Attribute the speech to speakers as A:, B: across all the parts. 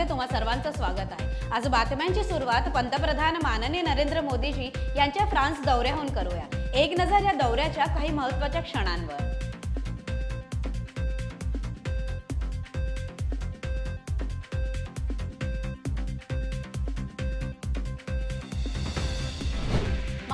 A: मध्ये तुम्हा सर्वांचं स्वागत आहे. आज बातम्यांची सुरुवात पंतप्रधान माननीय नरेंद्र मोदीजी यांच्या फ्रान्स दौऱ्याहून करूया. एक नजर या दौऱ्याच्या काही महत्त्वाच्या क्षणांवर.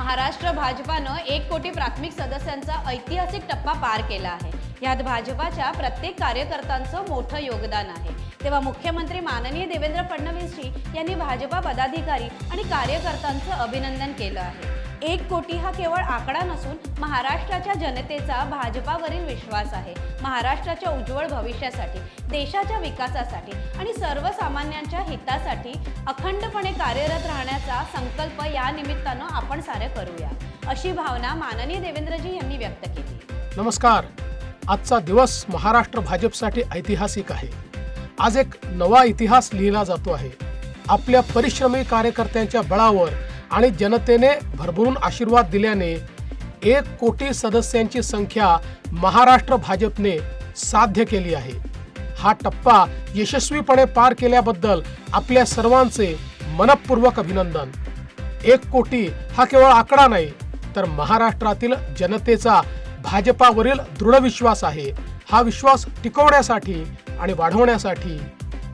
A: महाराष्ट्र भाजपानं एक कोटी प्राथमिक सदस्यांचा ऐतिहासिक टप्पा पार केला आहे. यात भाजपाच्या प्रत्येक कार्यकर्त्यांचं मोठं योगदान आहे. तेव्हा मुख्यमंत्री माननीय देवेंद्र फडणवीसजी यांनी भाजपा पदाधिकारी आणि कार्यकर्त्यांचं अभिनंदन केलं आहे. एक कोटी हा केवळ आकडा नसून महाराष्ट्राच्या जनतेचा भाजपावरील विश्वास आहे. महाराष्ट्राच्या उज्ज्वल भविष्यासाठी देशाच्या विकासासाठी आणि सर्वसामान्यांच्या हितासाठी अखंडपणे कार्यरत राहण्याचा संकल्प या निमित्तानं आपण सारे करूया. अशी भावना माननीय देवेंद्रजी यांनी व्यक्त केली.
B: नमस्कार. आजचा दिवस महाराष्ट्र भाजपसाठी ऐतिहासिक आहे. आज एक नवा इतिहास लिहिला जातो आहे. आपल्या परिश्रमी कार्यकर्त्यांच्या बळावर आणि जनतेने भरभरून आशीर्वाद दिल्याने एक कोटी सदस्यांची संख्या महाराष्ट्र भाजपने साध्य केली आहे. हा टप्पा यशस्वीपणे पार केल्याबद्दल आपल्या सर्वांचे मनपूर्वक अभिनंदन. एक कोटी हा केवळ आकडा नाही तर महाराष्ट्रातील जनतेचा भाजपावरील दृढ विश्वास आहे. हा विश्वास टिकवण्यासाठी आणि वाढवण्यासाठी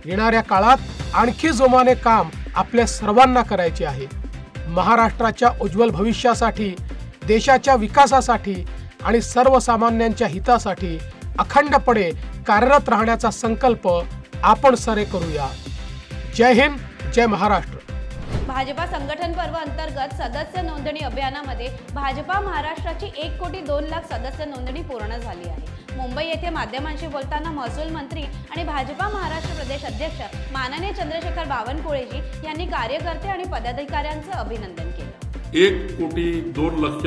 B: येणाऱ्या काळात आणखी जोमाने काम आपल्या सर्वांना करायचे आहे. महाराष्ट्राच्या उज्ज्वल भविष्यासाठी देशाच्या विकासासाठी आणि सर्वसामान्यांच्या हितासाठी अखंडपणे कार्यरत राहण्याचा संकल्प आपण सरे करूया. जय हिंद जय महाराष्ट्र.
A: भाजपा संघटन पर्व अंतर्गत सदस्य नोंदणी अभियानामध्ये भाजपा महाराष्ट्राची एक कोटी दोन लाख सदस्य नोंदणी पूर्ण झाली आहे. मुंबई येथे माध्यमांशी बोलताना महसूल मंत्री आणि भाजपा महाराष्ट्र प्रदेश अध्यक्ष माननीय चंद्रशेखर बावनकुळेजी यांनी कार्यकर्ते आणि पदाधिकाऱ्यांचं अभिनंदन केलं.
C: एक कोटी दोन लक्ष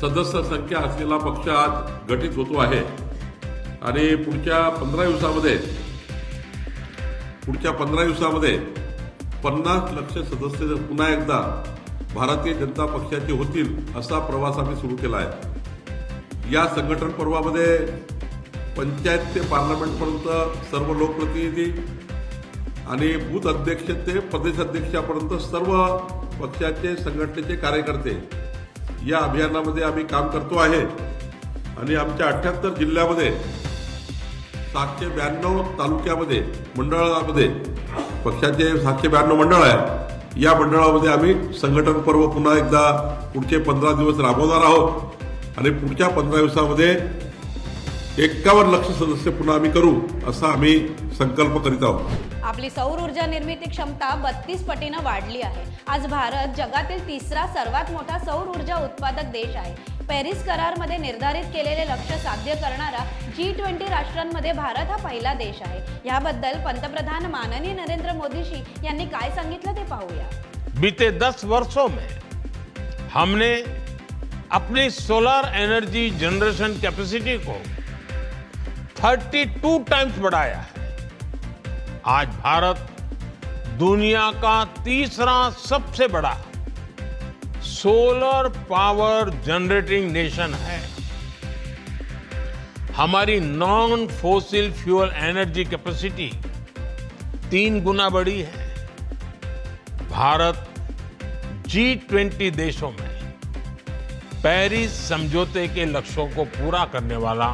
C: सदस्य संख्या असलेला पक्ष आज गठीत होतो आहे. आणि पुढच्या पंधरा दिवसामध्ये पुढच्या पंधरा दिवसामध्ये पन्नास लक्ष सदस्य पुन्हा एकदा भारतीय जनता पक्षाचे होतील असा प्रवास आम्ही सुरू केला आहे. या संघटन पर्वामध्ये पंचायत ते पार्लमेंटपर्यंत सर्व लोकप्रतिनिधी आणि बूथ अध्यक्ष ते प्रदेशाध्यक्षापर्यंत सर्व पक्षाचे संघटनेचे कार्यकर्ते या अभियानामध्ये आम्ही काम करतो आहे. आणि आमच्या अठ्ठ्याहत्तर जिल्ह्यामध्ये सातशे ब्याण्णव तालुक्यामध्ये मंडळामध्ये पक्षाचे सातशे ब्याण्णव मंडळ आहे. या मंडळामध्ये आम्ही संघटन पर्व पुन्हा एकदा पुढचे पंधरा दिवस राबवणार आहोत. आणि पुढच्या पंधरा दिवसामध्ये एक्कावन्न लक्ष सदस्य पुन्हा आम्ही करू असा आम्ही संकल्प करीत आहोत.
A: आपली सौर ऊर्जा निर्मिती क्षमता बत्तीस पटीनं वाढली आहे. आज भारत जगातील तिसरा सर्वात मोठा सौर ऊर्जा उत्पादक देश आहे. पॅरिस करारमध्ये निर्धारित केलेले लक्ष्य साध्य करणारा जी ट्वेंटी राष्ट्रांमध्ये भारत हा पहिला देश आहे. याबद्दल पंतप्रधान माननीय नरेंद्र मोदीजी यांनी काय सांगितलं ते पाहूया.
D: बीते दस वर्षों में हमने अपनी सोलर एनर्जी जनरेशन कैपेसिटी को 32 टाइम्स बढ़ाया है। आज भारत दुनिया का तीसरा सबसे बड़ा सोलर पावर जनरेटिंग नेशन है। हमारी non fossil fuel energy capacity तीन गुना बढ़ी है। भारत जी ट्वेंटी देशों में पेरिस समझौते के लक्ष्यों को पूरा करने वाला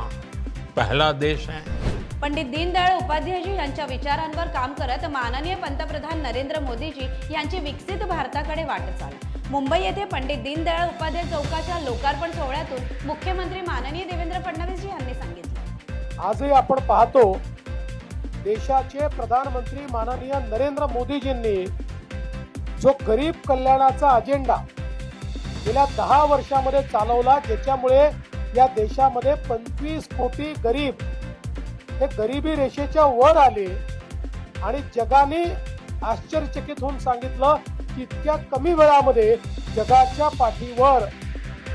D: पहला देश है।
A: पंडित दीनदयाळ उपाध्यायजी यांच्या विचारांवर काम करत माननीय पंतप्रधान नरेंद्र मोदीजी यांची विकसित भारताकडे वाटचाल मुंबई येथे पंडित दीनदयाळ उपाध्याय चौकाच्या लोकार्पण सोहळ्यातून मुख्यमंत्री माननीय देवेंद्र फडणवीसजी यांनी सांगितलं.
B: आजही आपण पाहतो देशाचे प्रधानमंत्री माननीय नरेंद्र मोदीजींनी जो गरीब कल्याणाचा अजेंडा गेल्या दहा वर्षामध्ये चालवला ज्याच्यामुळे या देशामध्ये पंचवीस कोटी गरीब हे गरिबी रेषेच्या वर आले. आणि जगाने आश्चर्यचकित होऊन सांगितलं की इतक्या कमी वेळामध्ये जगाच्या पाठीवर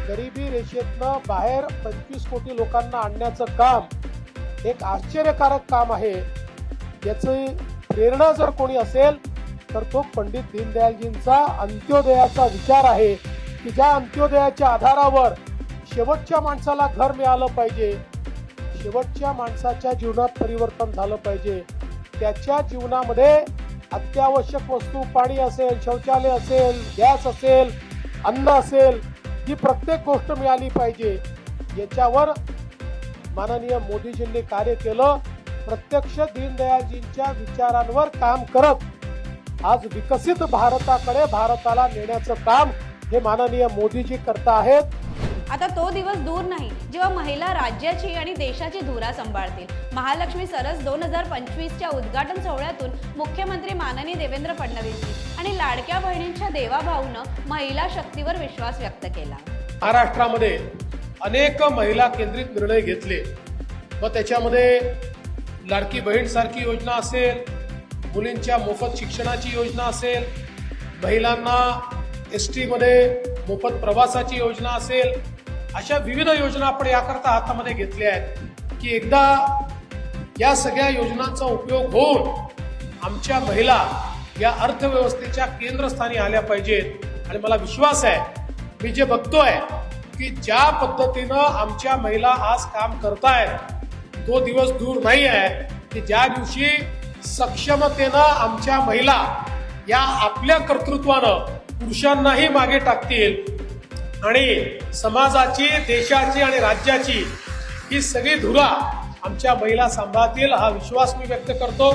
B: गरिबी रेषेतनं बाहेर पंचवीस कोटी लोकांना आणण्याचं काम एक आश्चर्यकारक काम आहे. याची प्रेरणा जर कोणी असेल तर तो पंडित दीनदयालजींचा अंत्योदयाचा विचार आहे. की ज्या अंत्योदयाच्या आधारावर शेवटच्या माणसाला घर मिळालं पाहिजे. शेवटच्या माणसाच्या जीवनात परिवर्तन झालं पाहिजे. त्याच्या जीवनामध्ये अत्यावश्यक वस्तू पाणी असेल शौचालय असेल गॅस असेल अन्न असेल ही प्रत्येक गोष्ट मिळाली पाहिजे. याच्यावर माननीय मोदीजींनी कार्य केलं. प्रत्यक्ष दीनदयाळजींच्या विचारांवर काम करत आज विकसित भारताकडे भारताला नेण्याचं काम हे माननीय मोदीजी करता आहेत.
A: आता तो दिवस दूर नाही जेव्हा महिला राज्याची आणि देशाची धुरा सांभाळतील. महालक्ष्मी सरस दोन हजार पंचवीसच्या उद्घाटन सोहळ्यातून मुख्यमंत्री माननीय देवेंद्र फडणवीसजी आणि लाडक्या बहिणींच्या देवाभाऊनं महिला शक्तीवर विश्वास व्यक्त केला.
B: महाराष्ट्रामध्ये अनेक महिला केंद्रित निर्णय घेतले. व त्याच्यामध्ये लाडकी बहीण सारखी योजना असेल मुलींच्या मोफत शिक्षणाची योजना असेल महिलांना एस टीमध्ये मोफत प्रवासाची योजना असेल अशा विविध योजना आपण याकरता हातामध्ये घेतल्या आहेत की एकदा या सगळ्या योजनांचा उपयोग होऊन आमच्या महिला या अर्थव्यवस्थेच्या केंद्रस्थानी आल्या पाहिजेत. आणि मला विश्वास आहे मी जे बघतोय की ज्या पद्धतीनं आमच्या महिला आज काम करतायत तो दिवस दूर नाही आहे की ज्या दिवशी सक्षमतेनं आमच्या महिला या आपल्या कर्तृत्वानं पुरुषांनाही मागे टाकतील. आणि समाजाची देशाची आणि राज्याची ही सगळी धुरा आमच्या महिला सांभाळतील हा विश्वास मी व्यक्त करतो.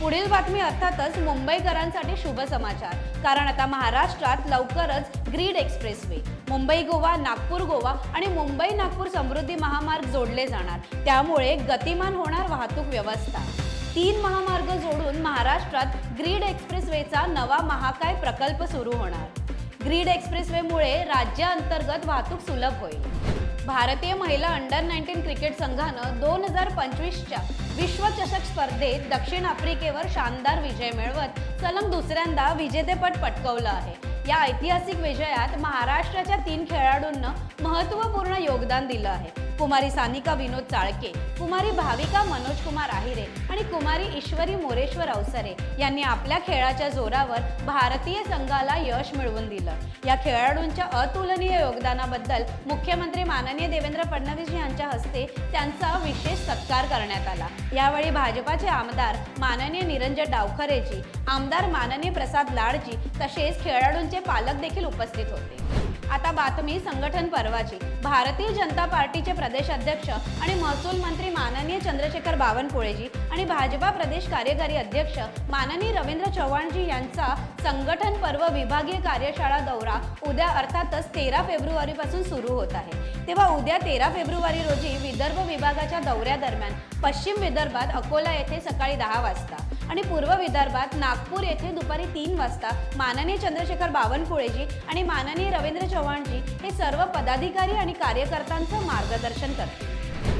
A: पुढील बातमी अर्थातच मुंबईकरांसाठी शुभ समाचार. कारण आता महाराष्ट्रात लवकरच ग्रीड एक्सप्रेसवे. मुंबई गोवा नागपूर गोवा आणि मुंबई नागपूर समृद्धी महामार्ग जोडले जाणार. त्यामुळे गतिमान होणार वाहतूक व्यवस्था. तीन महामार्ग जोडून महाराष्ट्रात ग्रीड एक्सप्रेसवेचा नवा महाकाय प्रकल्प सुरू होणार. ग्रीड एक्सप्रेसवेमुळे राज्याअंतर्गत वाहतूक सुलभ होईल. भारतीय महिला अंडर नाईन्टीन क्रिकेट संघानं दोन हजार पंचवीसच्या विश्वचषक स्पर्धेत दक्षिण आफ्रिकेवर शानदार विजय मिळवत सलग दुसऱ्यांदा विजेतेपद पटकवलं आहे. या ऐतिहासिक विजयात महाराष्ट्राच्या तीन खेळाडूंना महत्त्वपूर्ण योगदान दिलं आहे. कुमारी सानिका विनोद चाळके कुमारी भाविका मनोज कुमार आहिरे आणि कुमारी ईश्वरी मोरेश्वर अवसरे यांनी आपल्या खेळाच्या जोरावर भारतीय संघाला यश मिळवून दिलं. या खेळाडूंच्या अतुलनीय योगदानाबद्दल मुख्यमंत्री माननीय देवेंद्र फडणवीस यांच्या हस्ते त्यांचा विशेष सत्कार करण्यात आला. यावेळी भाजपाचे आमदार माननीय निरंजन डावखरेजी आमदार माननीय प्रसाद लाडजी तसेच खेळाडूंचे पालक देखील उपस्थित होते. आता बातमी संघटन पर्वाची. भारतीय जनता पार्टीचे प्रदेश अध्यक्ष आणि महसूल मंत्री माननीय चंद्रशेखर बावनकुळेजी आणि भाजपा प्रदेश कार्यकारी अध्यक्ष माननीय रवींद्र चव्हाणजी यांचा संघटन पर्व विभागीय कार्यशाळा दौरा उद्या अर्थातच तेरा फेब्रुवारीपासून सुरू होत आहे. तेव्हा उद्या तेरा फेब्रुवारी रोजी विदर्भ विभागाच्या दौऱ्यादरम्यान पश्चिम विदर्भात अकोला येथे सकाळी दहा वाजता. आणि पूर्व विदर्भात नागपूर येथे दुपारी तीन वाजता माननीय चंद्रशेखर बावनकुळेजी आणि माननीय रवींद्र चव्हाणजी हे सर्व पदाधिकारी आणि कार्यकर्त्यांचं मार्गदर्शन करतील.